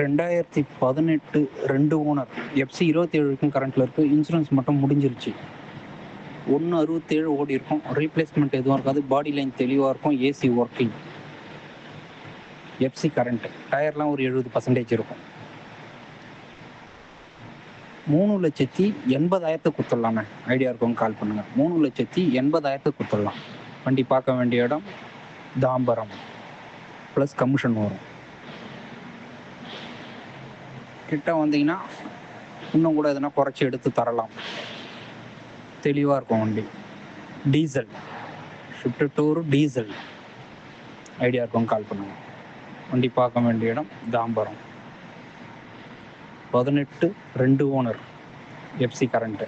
ரெண்டாயிரத்தி பதினெட்டு ரெண்டு ஓனர் எஃப்சி இருபத்தி ஏழு வரைக்கும் கரண்ட்டில் இருக்குது இன்சூரன்ஸ் மட்டும் முடிஞ்சிருச்சு. ஒன்று அறுபத்தேழு ஓடி இருக்கும். ரீப்ளேஸ்மெண்ட் எதுவும் இருக்காது. பாடி லைன் தெளிவாக இருக்கும். ஏசி ஒர்க்கிங் எஃப்சி கரண்ட் டயர்லாம் ஒரு எழுபது பர்சன்டேஜ் இருக்கும். மூணு லட்சத்தி எண்பதாயிரத்துக்கு கொடுத்துடலாமே ஐடியா இருக்கும் கால் பண்ணுங்கள் மூணு லட்சத்தி எண்பதாயிரத்துக்கு கொடுத்துடலாம். வண்டி பார்க்க வேண்டிய இடம் தாம்பரம். ப்ளஸ் கமிஷன் வரும். கிட்ட வந்தீங்கன்னா இன்னும் கூட எதனா குறைச்சி எடுத்து தரலாம். தெளிவாக இருக்கும் வண்டி. Diesel. Shift tour diesel. Idea இருக்கும் கால் பண்ணுங்க. வண்டி பார்க்க வேண்டிய இடம் தாம்பரம். பதினெட்டு ரெண்டு ஓனர் எஃப்சி கரண்ட்டு